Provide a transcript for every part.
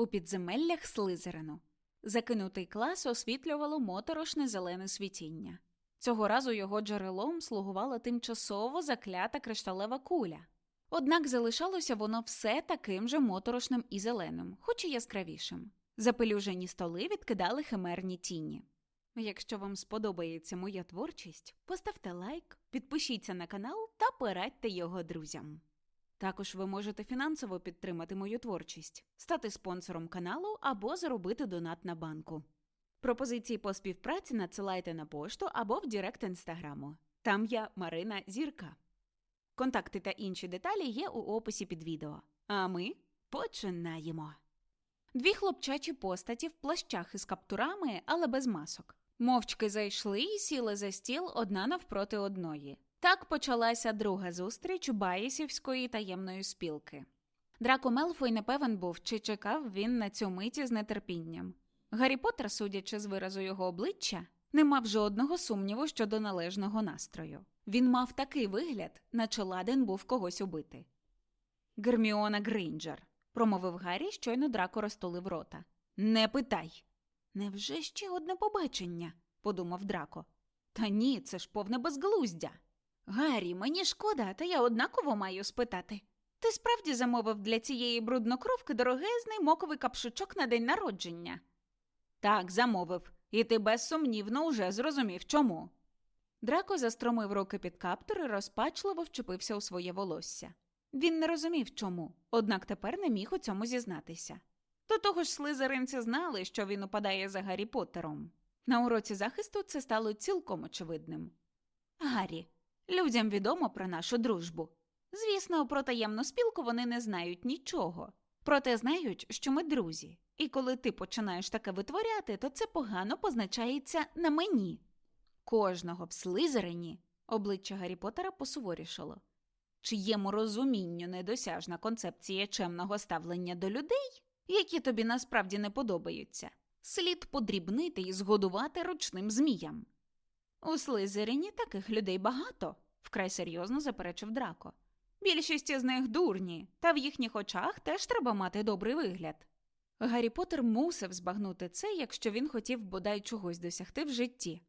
у підземеллях Слизерину. Закинутий клас освітлювало моторошне зелене світіння. Цього разу його джерелом слугувала тимчасово заклята кришталева куля. Однак залишалося воно все таким же моторошним і зеленим, хоч і яскравішим. Запелюжені столи відкидали химерні тіні. Якщо вам сподобається моя творчість, поставте лайк, підпишіться на канал та порадьте його друзям. Також ви можете фінансово підтримати мою творчість, стати спонсором каналу або заробити донат на банку. Пропозиції по співпраці надсилайте на пошту або в Директ інстаграму. Там я Марина Зірка. Контакти та інші деталі є у описі під відео. А ми починаємо. Дві хлопчачі постаті в плащах із каптурами, але без масок. Мовчки зайшли і сіли за стіл одна навпроти одної. Так почалася друга зустріч Баїсівської таємної спілки. Драко Мелфой не певен був, чи чекав він на цю миті з нетерпінням. Гаррі Поттер, судячи з виразу його обличчя, не мав жодного сумніву щодо належного настрою. Він мав такий вигляд, наче ладен був когось убити. Герміона Грейнджер, промовив Гаррі, щойно драко розтулив рота. Не питай. Невже ще одне побачення? подумав драко. Та ні, це ж повне безглуздя. Гаррі, мені шкода, та я однаково маю спитати. Ти справді замовив для цієї бруднокровки дорогезний моковий капшучок на день народження? Так, замовив, і ти безсумнівно уже зрозумів чому. Драко застромив руки під каптур і розпачливо вчепився у своє волосся. Він не розумів чому, однак тепер не міг у цьому зізнатися. До того ж, слизеринці знали, що він упадає за Гаррі Поттером. На уроці захисту це стало цілком очевидним. Гаррі, людям відомо про нашу дружбу. Звісно, про таємну спілку вони не знають нічого. Проте знають, що ми друзі. І коли ти починаєш таке витворяти, то це погано позначається на мені. Кожного в слизерині обличчя Гаррі Поттера посуворішало. Чиєму розумінню недосяжна концепція чемного ставлення до людей, які тобі насправді не подобаються, слід подрібнити і згодувати ручним зміям. У Слизерині таких людей багато, вкрай серйозно заперечив Драко. Більшість із них дурні, та в їхніх очах теж треба мати добрий вигляд. Гаррі Поттер мусив збагнути це, якщо він хотів бодай чогось досягти в житті.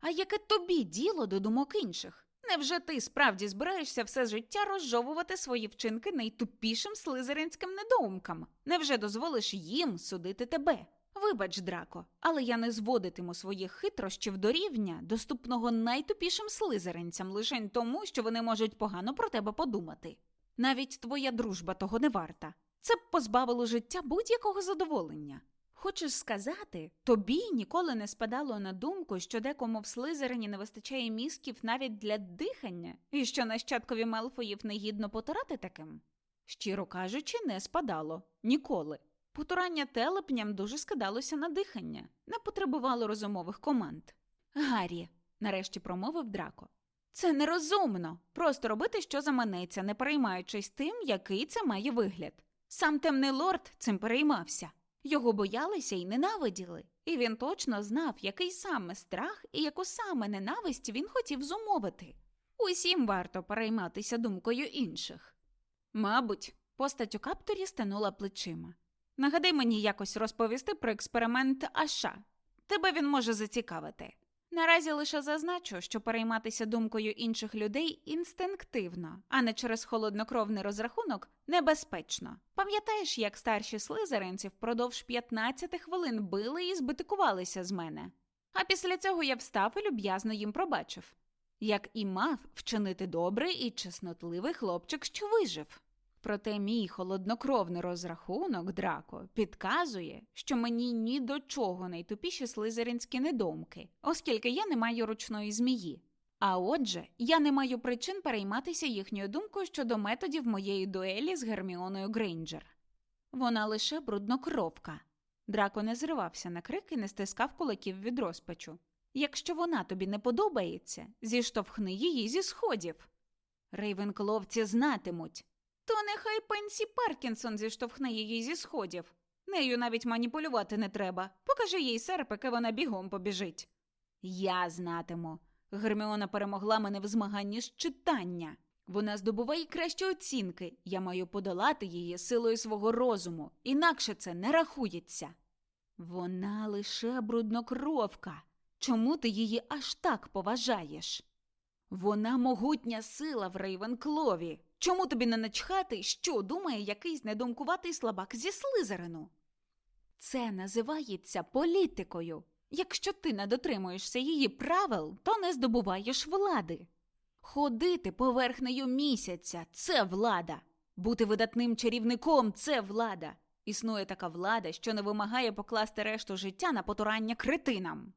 А яке тобі діло до думок інших? Невже ти справді збираєшся все життя розжовувати свої вчинки найтупішим слизеринським недоумкам? Невже дозволиш їм судити тебе? Вибач, Драко, але я не зводитиму своїх хитрощів до рівня, доступного найтупішим слизеринцям, лише тому, що вони можуть погано про тебе подумати. Навіть твоя дружба того не варта. Це б позбавило життя будь-якого задоволення. Хочеш сказати, тобі ніколи не спадало на думку, що декому в слизерині не вистачає мізків навіть для дихання, і що нащадкові Мелфоїв не гідно потурати таким? Щиро кажучи, не спадало ніколи. Потурання телепням дуже скидалося на дихання, не потребувало розумових команд. Гаррі, нарешті промовив Драко. Це нерозумно. Просто робити, що заманеться, не переймаючись тим, який це має вигляд. Сам темний лорд цим переймався. Його боялися і ненавиділи, і він точно знав, який саме страх і яку саме ненависть він хотів зумовити. Усім варто перейматися думкою інших. Мабуть, постать у каптурі стенула плечима. Нагадай мені якось розповісти про експеримент Аша. Тебе він може зацікавити. Наразі лише зазначу, що перейматися думкою інших людей інстинктивно, а не через холоднокровний розрахунок небезпечно. Пам'ятаєш, як старші слизеринці впродовж 15 хвилин били і збитикувалися з мене? А після цього я встав і люб'язно їм пробачив. Як і мав вчинити добрий і чеснотливий хлопчик, що вижив. Проте мій холоднокровний розрахунок, Драко, підказує, що мені ні до чого найтупіші слизеринські недомки, оскільки я не маю ручної змії. А отже, я не маю причин перейматися їхньою думкою щодо методів моєї дуелі з Герміоною Грейнджер. Вона лише бруднокровка. Драко не зривався на крик і не стискав кулаків від розпачу. Якщо вона тобі не подобається, зіштовхни її зі сходів. Рейвенкловці знатимуть. То нехай Пенсі Паркінсон зіштовхне її зі сходів. Нею навіть маніпулювати не треба. Покажи їй серпик, і вона бігом побіжить. Я знатиму. Герміона перемогла мене в змаганні з читання. Вона здобуває кращі оцінки. Я маю подолати її силою свого розуму, інакше це не рахується. Вона лише бруднокровка. Чому ти її аж так поважаєш? Вона могутня сила в Рейвенклові. Чому тобі не начхати, що думає якийсь недумкуватий слабак зі Слизерину? Це називається політикою. Якщо ти не дотримуєшся її правил, то не здобуваєш влади. Ходити поверхнею місяця це влада. Бути видатним чарівником це влада. Існує така влада, що не вимагає покласти решту життя на потурання кретинам.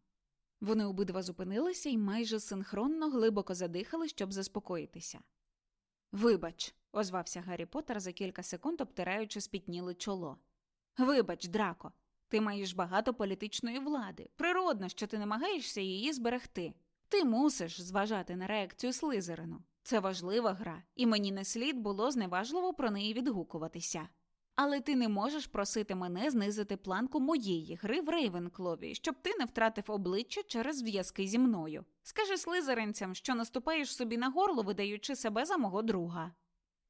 Вони обидва зупинилися і майже синхронно глибоко задихали, щоб заспокоїтися. Вибач, озвався Гаррі Поттер за кілька секунд, обтираючи спітніле чоло. Вибач, Драко, ти маєш багато політичної влади. Природно, що ти намагаєшся її зберегти. Ти мусиш зважати на реакцію Слизерину. Це важлива гра, і мені не слід було зневажливо про неї відгукуватися. Але ти не можеш просити мене знизити планку моєї гри в Рейвенклові, щоб ти не втратив обличчя через зв'язки зі мною. Скажи слизеринцям, що наступаєш собі на горло, видаючи себе за мого друга.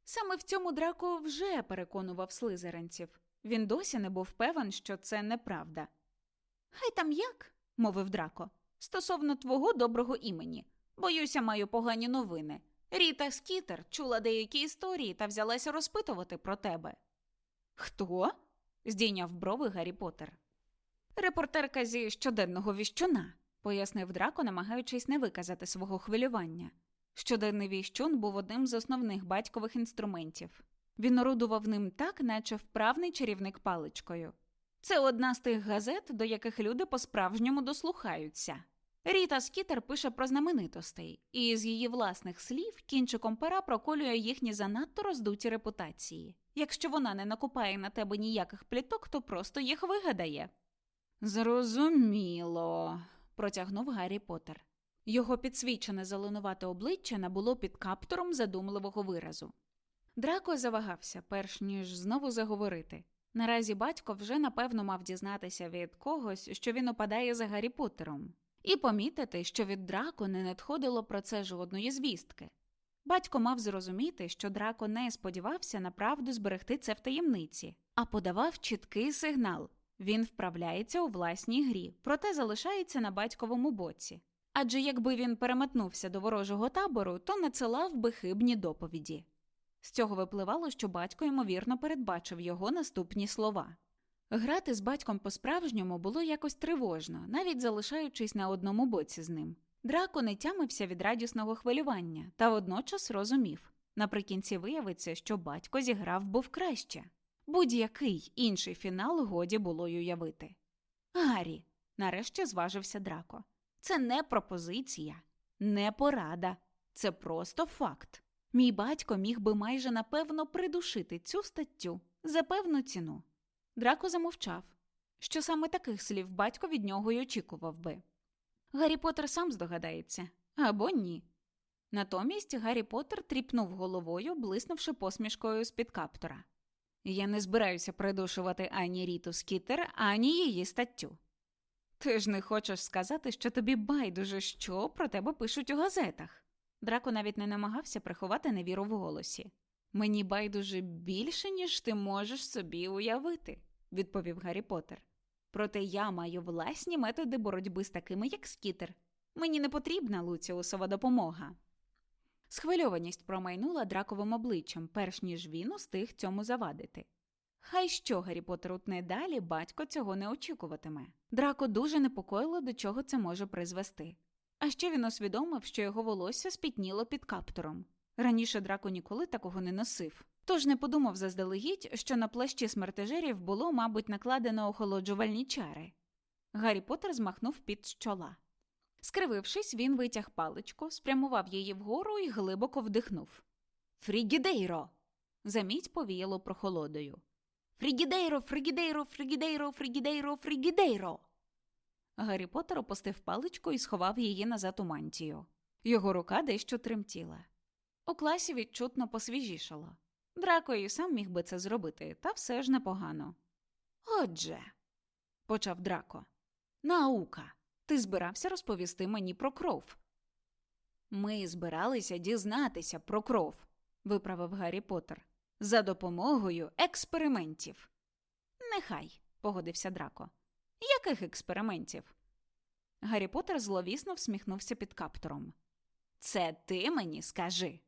Саме в цьому Драко вже переконував слизеринців. Він досі не був певен, що це неправда. Хай там як, мовив Драко, стосовно твого доброго імені. Боюся, маю погані новини. Ріта Скітер чула деякі історії та взялася розпитувати про тебе. Хто? здійняв брови Гаррі Поттер. Репортерка зі щоденного віщуна, пояснив Драко, намагаючись не виказати свого хвилювання. Щоденний віщун був одним з основних батькових інструментів. Він орудував ним так, наче вправний чарівник паличкою. Це одна з тих газет, до яких люди по-справжньому дослухаються. Ріта Скітер пише про знаменитостей, і з її власних слів кінчиком пера проколює їхні занадто роздуті репутації. Якщо вона не накопає на тебе ніяких пліток, то просто їх вигадає. Зрозуміло, протягнув Гаррі Поттер. Його підсвічене зеленувате обличчя набуло під каптуром задумливого виразу. Драко завагався, перш ніж знову заговорити. Наразі батько вже напевно мав дізнатися від когось, що він опадає за Гаррі Поттером, і помітити, що від Драко не надходило про це жодної звістки. Батько мав зрозуміти, що Драко не сподівався направду зберегти це в таємниці, а подавав чіткий сигнал він вправляється у власній грі, проте залишається на батьковому боці. Адже якби він переметнувся до ворожого табору, то надсилав би хибні доповіді. З цього випливало, що батько ймовірно передбачив його наступні слова. Грати з батьком по-справжньому було якось тривожно, навіть залишаючись на одному боці з ним. Драко не тямився від радісного хвилювання та водночас розумів наприкінці виявиться, що батько зіграв був краще. Будь-який інший фінал годі було й уявити. Гаррі, нарешті зважився Драко. Це не пропозиція, не порада, це просто факт. Мій батько міг би майже напевно придушити цю статтю за певну ціну. Драко замовчав, що саме таких слів батько від нього й очікував би. Гаррі Поттер сам здогадається або ні. Натомість Гаррі Поттер тріпнув головою, блиснувши посмішкою з під каптора. Я не збираюся придушувати ані Ріту Скітер, ані її статтю. Ти ж не хочеш сказати, що тобі байдуже, що про тебе пишуть у газетах. Драко навіть не намагався приховати невіру в голосі. Мені байдуже більше, ніж ти можеш собі уявити, відповів Гаррі Поттер. Проте я маю власні методи боротьби з такими, як Скітер. Мені не потрібна Луціусова допомога. Схвильованість промайнула драковим обличчям, перш ніж він устиг цьому завадити. Хай що Гаррі Поттер утне далі, батько цього не очікуватиме. Драко дуже непокоїло, до чого це може призвести. А ще він усвідомив, що його волосся спітніло під каптуром. Раніше драко ніколи такого не носив. Тож не подумав заздалегідь, що на плащі смертежерів було, мабуть, накладено охолоджувальні чари. Гаррі Поттер змахнув під чола. Скривившись, він витяг паличку, спрямував її вгору і глибоко вдихнув. Фрігідейро. Заміть повіяло прохолодою. Фрігідейро, фрігідейро, фрігідейро, фрігідейро, фрігідейро. Гаррі Поттер опустив паличку і сховав її назад у мантію. Його рука дещо тремтіла. У класі відчутно посвіжішало. Драко і сам міг би це зробити, та все ж непогано. Отже, почав Драко, наука. Ти збирався розповісти мені про кров. Ми збиралися дізнатися про кров, виправив Гаррі Поттер. За допомогою експериментів. Нехай, погодився Драко. Яких експериментів? Гаррі Поттер зловісно всміхнувся під каптором. Це ти мені скажи.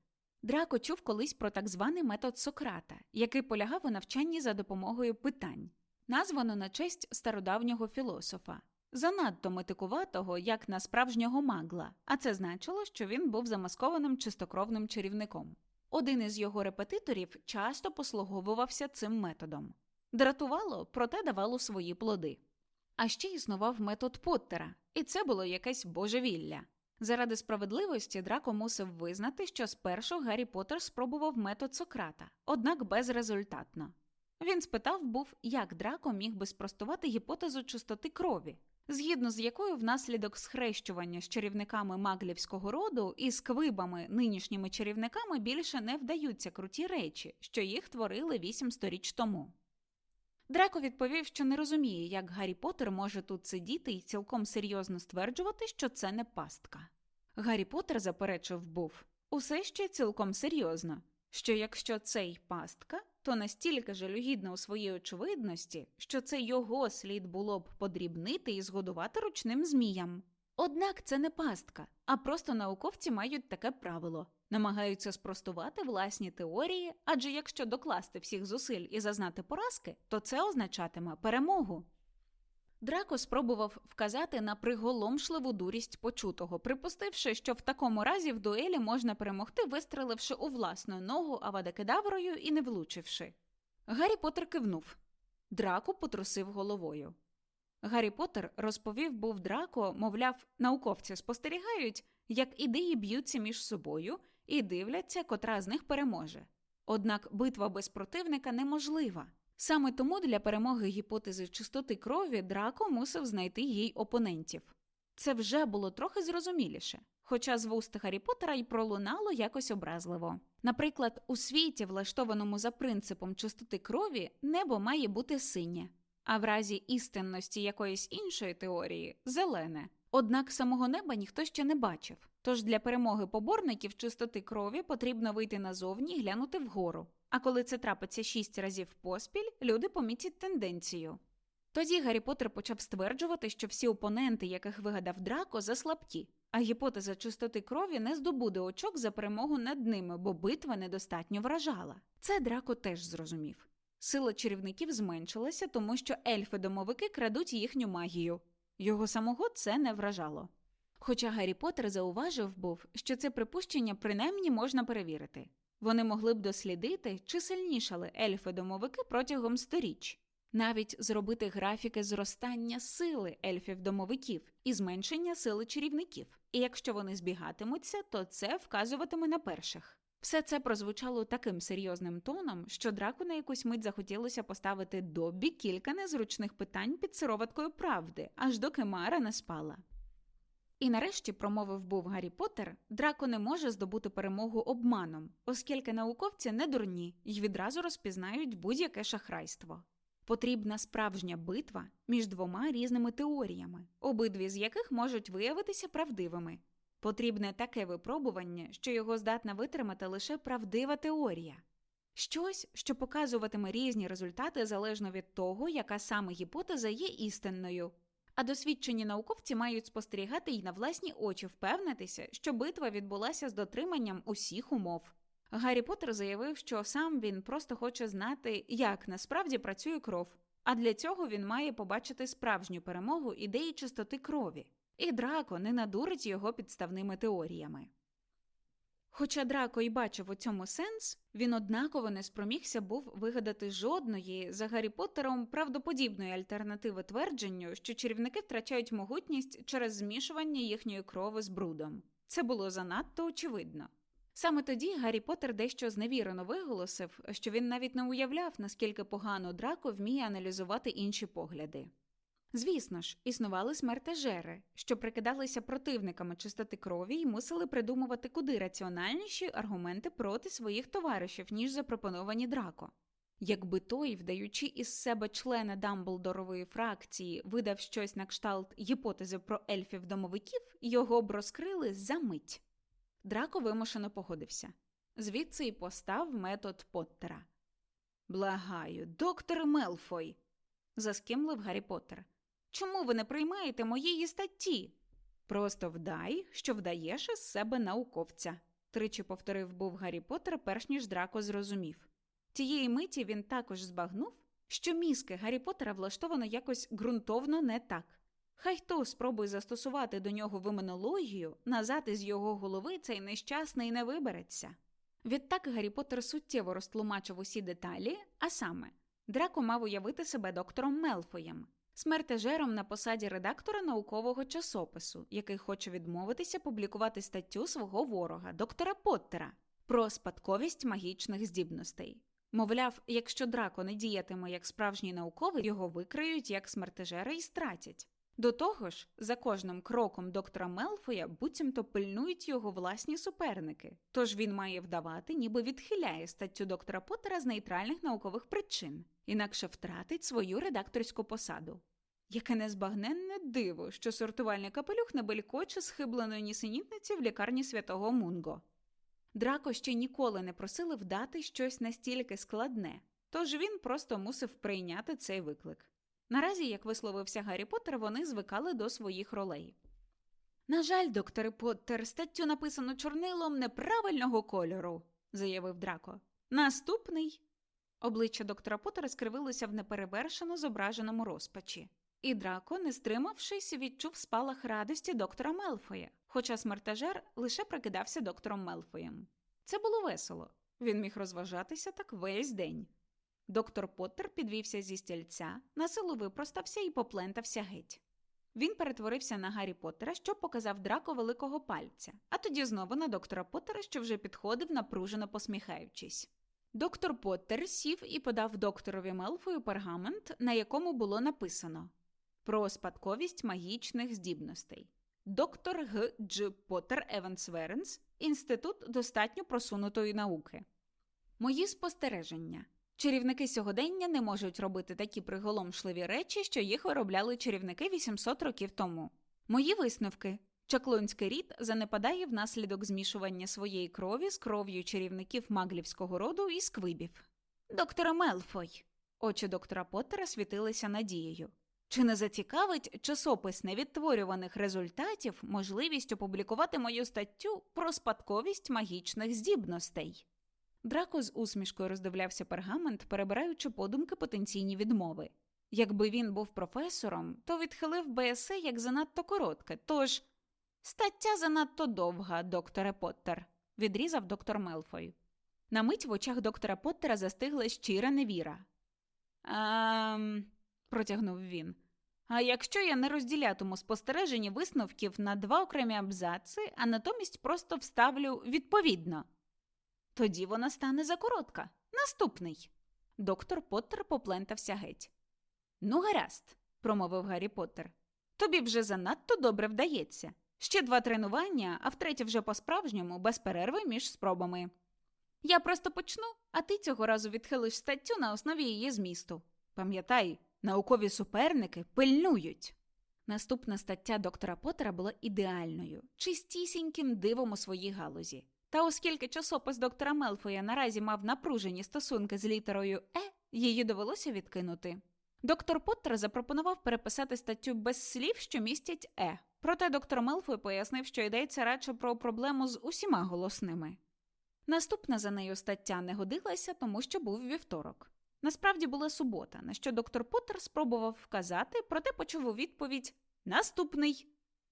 Драко чув колись про так званий метод Сократа, який полягав у навчанні за допомогою питань, названо на честь стародавнього філософа, занадто метикуватого, як на справжнього магла, а це значило, що він був замаскованим чистокровним чарівником. Один із його репетиторів часто послуговувався цим методом. Дратувало, проте давало свої плоди. А ще існував метод Поттера, і це було якесь божевілля. Заради справедливості Драко мусив визнати, що спершу Гаррі Поттер спробував метод Сократа, однак безрезультатно. Він спитав був, як Драко міг би спростувати гіпотезу чистоти крові, згідно з якою внаслідок схрещування з чарівниками маглівського роду і з квибами нинішніми чарівниками більше не вдаються круті речі, що їх творили вісім сторіч тому. Драко відповів, що не розуміє, як Гаррі Поттер може тут сидіти і цілком серйозно стверджувати, що це не пастка. Гаррі Поттер заперечив був усе ще цілком серйозно, що якщо це й пастка, то настільки жалюгідна у своїй очевидності, що це його слід було б подрібнити і згодувати ручним зміям. Однак це не пастка, а просто науковці мають таке правило намагаються спростувати власні теорії, адже якщо докласти всіх зусиль і зазнати поразки, то це означатиме перемогу. Драко спробував вказати на приголомшливу дурість почутого, припустивши, що в такому разі в дуелі можна перемогти, вистреливши у власну ногу авадакедаврою і не влучивши. Гаррі Поттер кивнув. Драко потрусив головою. Гаррі Поттер розповів був Драко, мовляв, науковці спостерігають, як ідеї б'ються між собою і дивляться, котра з них переможе. Однак битва без противника неможлива. Саме тому для перемоги гіпотези чистоти крові Драко мусив знайти їй опонентів. Це вже було трохи зрозуміліше, хоча з вуст Гаррі Поттера й пролунало якось образливо. Наприклад, у світі, влаштованому за принципом чистоти крові, небо має бути синє, а в разі істинності якоїсь іншої теорії зелене. Однак самого неба ніхто ще не бачив. Тож для перемоги поборників чистоти крові потрібно вийти назовні і глянути вгору. А коли це трапиться шість разів поспіль, люди помітять тенденцію. Тоді Гаррі Поттер почав стверджувати, що всі опоненти, яких вигадав Драко, заслабкі, а гіпотеза чистоти крові не здобуде очок за перемогу над ними, бо битва недостатньо вражала. Це Драко теж зрозумів. Сила чарівників зменшилася, тому що ельфи-домовики крадуть їхню магію. Його самого це не вражало. Хоча Гаррі Поттер зауважив був, що це припущення принаймні можна перевірити. Вони могли б дослідити, чи сильнішали ельфи-домовики протягом сторіч, навіть зробити графіки зростання сили ельфів-домовиків і зменшення сили чарівників. І якщо вони збігатимуться, то це вказуватиме на перших. Все це прозвучало таким серйозним тоном, що драку на якусь мить захотілося поставити Доббі кілька незручних питань під сироваткою правди, аж доки Мара не спала. І нарешті промовив був Гаррі Поттер, Драко не може здобути перемогу обманом, оскільки науковці не дурні й відразу розпізнають будь-яке шахрайство. Потрібна справжня битва між двома різними теоріями, обидві з яких можуть виявитися правдивими. Потрібне таке випробування, що його здатна витримати лише правдива теорія. Щось, що показуватиме різні результати залежно від того, яка саме гіпотеза є істинною. А досвідчені науковці мають спостерігати й на власні очі впевнитися, що битва відбулася з дотриманням усіх умов. Гаррі Поттер заявив, що сам він просто хоче знати, як насправді працює кров, а для цього він має побачити справжню перемогу ідеї чистоти крові, і Драко не надурить його підставними теоріями. Хоча Драко й бачив у цьому сенс, він однаково не спромігся був вигадати жодної за Гаррі Поттером правдоподібної альтернативи твердженню, що чарівники втрачають могутність через змішування їхньої крови з брудом. Це було занадто очевидно. Саме тоді Гаррі Поттер дещо зневірено виголосив, що він навіть не уявляв, наскільки погано Драко вміє аналізувати інші погляди. Звісно ж, існували смертежери, що прикидалися противниками чистоти крові і мусили придумувати куди раціональніші аргументи проти своїх товаришів, ніж запропоновані Драко. Якби той, вдаючи із себе члена Дамблдорової фракції, видав щось на кшталт гіпотези про ельфів домовиків, його б розкрили за мить. Драко вимушено погодився. Звідси й постав метод Поттера. Благаю, доктор Мелфой. заскимлив Гаррі Поттер. Чому ви не приймаєте моєї статті? Просто вдай, що вдаєш із себе науковця, тричі повторив був Гаррі Поттер, перш ніж драко зрозумів. Тієї миті він також збагнув, що мізки Гаррі Поттера влаштовано якось ґрунтовно не так. Хай хто спробує застосувати до нього вименологію, назад із його голови цей нещасний не вибереться. Відтак Гаррі Поттер суттєво розтлумачив усі деталі, а саме Драко мав уявити себе доктором Мелфоєм, смертежером на посаді редактора наукового часопису, який хоче відмовитися публікувати статтю свого ворога, доктора Поттера, про спадковість магічних здібностей. Мовляв, якщо драко не діятиме як справжній науковий, його викриють як смертежера і стратять. До того ж, за кожним кроком доктора Мелфоя буцімто пильнують його власні суперники, тож він має вдавати, ніби відхиляє статтю доктора Поттера з нейтральних наукових причин, інакше втратить свою редакторську посаду. Яке незбагненне диво, що сортувальний капелюх не белькоче схибленої нісенітниці в лікарні святого Мунго. Драко ще ніколи не просили вдати щось настільки складне, тож він просто мусив прийняти цей виклик. Наразі, як висловився Гаррі Поттер, вони звикали до своїх ролей. На жаль, докторе Поттер, статтю написано чорнилом неправильного кольору, заявив Драко. Наступний. Обличчя доктора Поттера скривилося в неперевершено зображеному розпачі. І Драко, не стримавшись, відчув спалах радості доктора Мелфоя, хоча смертежер лише прикидався доктором Мелфоєм. Це було весело. Він міг розважатися так весь день. Доктор Поттер підвівся зі стільця, насилу випростався і поплентався геть. Він перетворився на Гаррі Поттера, що показав драко великого пальця, а тоді знову на доктора Поттера, що вже підходив, напружено посміхаючись. Доктор Поттер сів і подав докторові Мелфою пергамент, на якому було написано про спадковість магічних здібностей. Доктор Г. Дж. Поттер Еванс Веренс, Інститут достатньо просунутої науки. Мої спостереження. Чарівники сьогодення не можуть робити такі приголомшливі речі, що їх виробляли чарівники 800 років тому. Мої висновки. Чаклунський рід занепадає внаслідок змішування своєї крові з кров'ю чарівників маглівського роду і сквибів. Доктора Мелфой. Очі доктора Поттера світилися надією. Чи не зацікавить часопис невідтворюваних результатів можливість опублікувати мою статтю про спадковість магічних здібностей? Драко з усмішкою роздивлявся пергамент, перебираючи подумки потенційні відмови. Якби він був професором, то відхилив би есе як занадто коротке, тож стаття занадто довга, докторе Поттер, відрізав доктор Мелфой. На мить в очах доктора Поттера застигла щира невіра. «Ем...» – протягнув він. А якщо я не розділятиму спостережені висновків на два окремі абзаци, а натомість просто вставлю відповідно. Тоді вона стане закоротка. Наступний. Доктор Поттер поплентався геть. Ну, гаразд, промовив Гаррі Поттер. Тобі вже занадто добре вдається. Ще два тренування, а втретє вже по-справжньому, без перерви між спробами. Я просто почну, а ти цього разу відхилиш статтю на основі її змісту. Пам'ятай, наукові суперники пильнують. Наступна стаття доктора Поттера була ідеальною, чистісіньким дивом у своїй галузі. Та оскільки часопис доктора Мелфоя наразі мав напружені стосунки з літерою Е, її довелося відкинути. Доктор Поттер запропонував переписати статтю без слів, що містять Е. Проте доктор Мелфой пояснив, що йдеться радше про проблему з усіма голосними. Наступна за нею стаття не годилася, тому що був вівторок. Насправді була субота, на що доктор Поттер спробував вказати, проте почув у відповідь Наступний.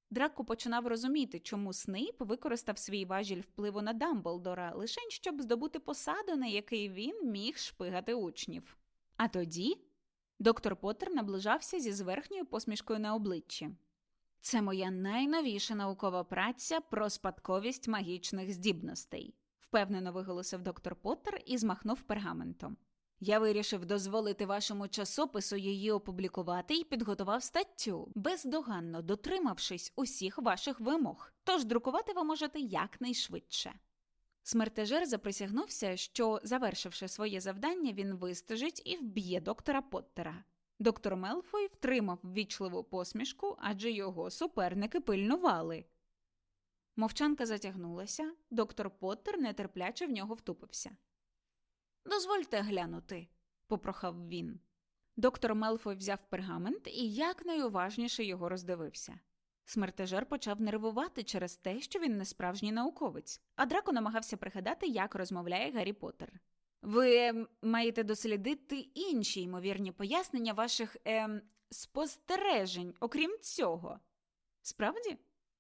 Драко починав розуміти, чому Снейп використав свій важіль впливу на Дамблдора лише щоб здобути посаду, на який він міг шпигати учнів. А тоді доктор Поттер наближався зі зверхньою посмішкою на обличчі. Це моя найновіша наукова праця про спадковість магічних здібностей, впевнено виголосив доктор Поттер і змахнув пергаментом. Я вирішив дозволити вашому часопису її опублікувати і підготував статтю, бездоганно дотримавшись усіх ваших вимог. Тож друкувати ви можете якнайшвидше. Смертежер заприсягнувся, що, завершивши своє завдання, він вистежить і вб'є доктора Поттера. Доктор Мелфой втримав ввічливу посмішку, адже його суперники пильнували. Мовчанка затягнулася, доктор Поттер нетерпляче в нього втупився. Дозвольте глянути, попрохав він. Доктор Мелфой взяв пергамент і якнайуважніше його роздивився. Смертежер почав нервувати через те, що він не справжній науковець, а Драко намагався пригадати, як розмовляє Гаррі Поттер. Ви маєте дослідити інші ймовірні пояснення ваших ем, спостережень, окрім цього. Справді?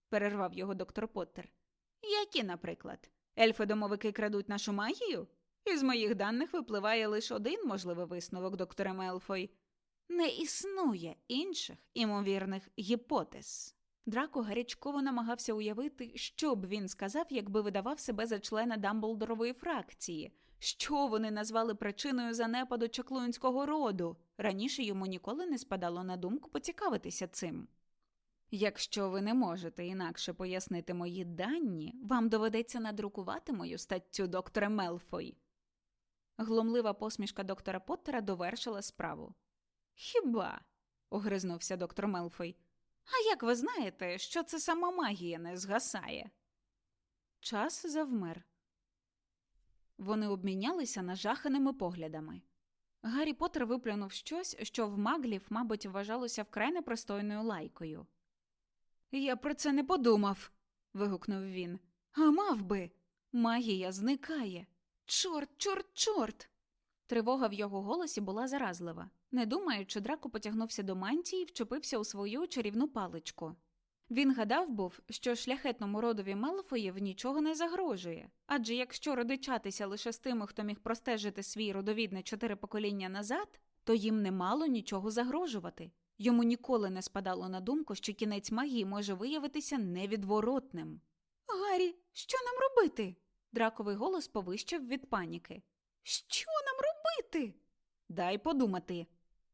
перервав його доктор Поттер. Які, наприклад, ельфи-домовики крадуть нашу магію? Із моїх даних випливає лише один можливий висновок, доктора Мелфой. Не існує інших імовірних гіпотез. Драко гарячково намагався уявити, що б він сказав, якби видавав себе за члена Дамблдорової фракції, що вони назвали причиною занепаду чаклунського роду. Раніше йому ніколи не спадало на думку поцікавитися цим. Якщо ви не можете інакше пояснити мої дані, вам доведеться надрукувати мою статтю доктора Мелфой. Глумлива посмішка доктора Поттера довершила справу. Хіба? огризнувся доктор Мелфой. А як ви знаєте, що це сама магія не згасає? Час завмер. Вони обмінялися нажаханими поглядами. Гаррі Поттер виплюнув щось, що в маглів, мабуть, вважалося вкрай непристойною лайкою. Я про це не подумав. вигукнув він. А мав би. Магія зникає. Чорт, чорт, чорт. Тривога в його голосі була заразлива. Не думаючи, драко потягнувся до мантії і вчепився у свою чарівну паличку. Він гадав був, що шляхетному родові Мелфоїв нічого не загрожує, адже якщо родичатися лише з тими, хто міг простежити свій родовід чотири покоління назад, то їм не мало нічого загрожувати. Йому ніколи не спадало на думку, що кінець магії може виявитися невідворотним. Гаррі, що нам робити? Драковий голос повищав від паніки. Що нам робити? Дай подумати.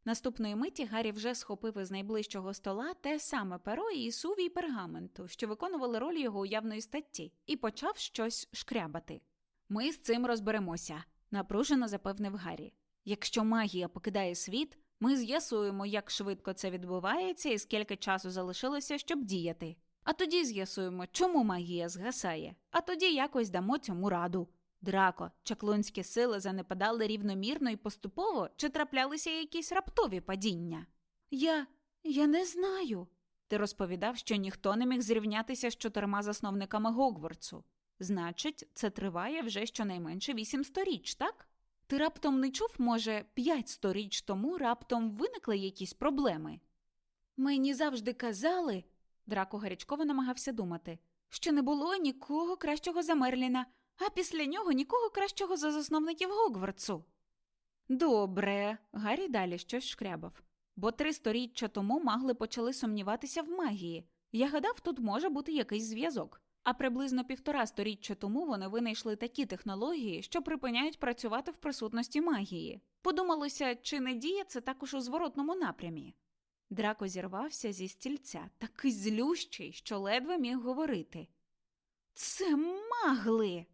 Наступної миті Гаррі вже схопив із найближчого стола те саме перо і сувій пергаменту, що виконували роль його уявної статті, і почав щось шкрябати. Ми з цим розберемося, напружено запевнив Гаррі. Якщо магія покидає світ, ми з'ясуємо, як швидко це відбувається і скільки часу залишилося, щоб діяти. А тоді з'ясуємо, чому магія згасає, а тоді якось дамо цьому раду. Драко, чаклунські сили занепадали рівномірно і поступово, чи траплялися якісь раптові падіння? Я. я не знаю. Ти розповідав, що ніхто не міг зрівнятися з чотирма засновниками Гогвартсу. Значить, це триває вже щонайменше вісім сторіч, так? Ти раптом не чув, може, п'ять сторіч тому раптом виникли якісь проблеми? Мені завжди казали, Драко гарячково намагався думати, що не було нікого кращого за Мерліна, а після нього нікого кращого за засновників Гогвартсу. Добре, Гаррі далі щось шкрябав, бо три сторіччя тому магли почали сумніватися в магії. Я гадав, тут може бути якийсь зв'язок. А приблизно півтора сторіччя тому вони винайшли такі технології, що припиняють працювати в присутності магії. Подумалося, чи не діє це також у зворотному напрямі. Драко зірвався зі стільця, такий злющий, що ледве міг говорити. Це магли.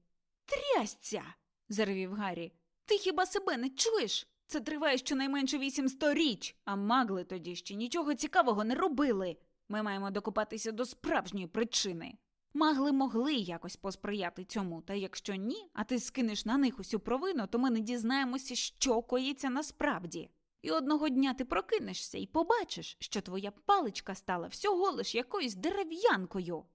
Трясця. заревів Гаррі. Ти хіба себе не чуєш? Це триває щонайменше вісім сторіч, а магли тоді ще нічого цікавого не робили. Ми маємо докопатися до справжньої причини. Магли могли якось посприяти цьому, та якщо ні, а ти скинеш на них усю провину, то ми не дізнаємося, що коїться насправді. І одного дня ти прокинешся і побачиш, що твоя паличка стала всього лиш якоюсь дерев'янкою.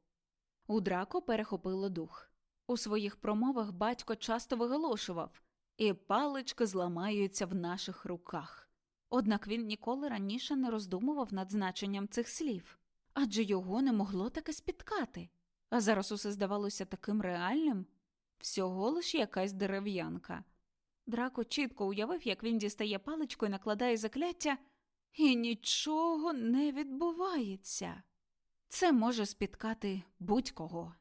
У драко перехопило дух. У своїх промовах батько часто виголошував і палички зламаються в наших руках. Однак він ніколи раніше не роздумував над значенням цих слів, адже його не могло таке спіткати. А зараз усе здавалося таким реальним всього лиш якась дерев'янка. Драко чітко уявив, як він дістає паличку і накладає закляття, і нічого не відбувається. Це може спіткати будь-кого.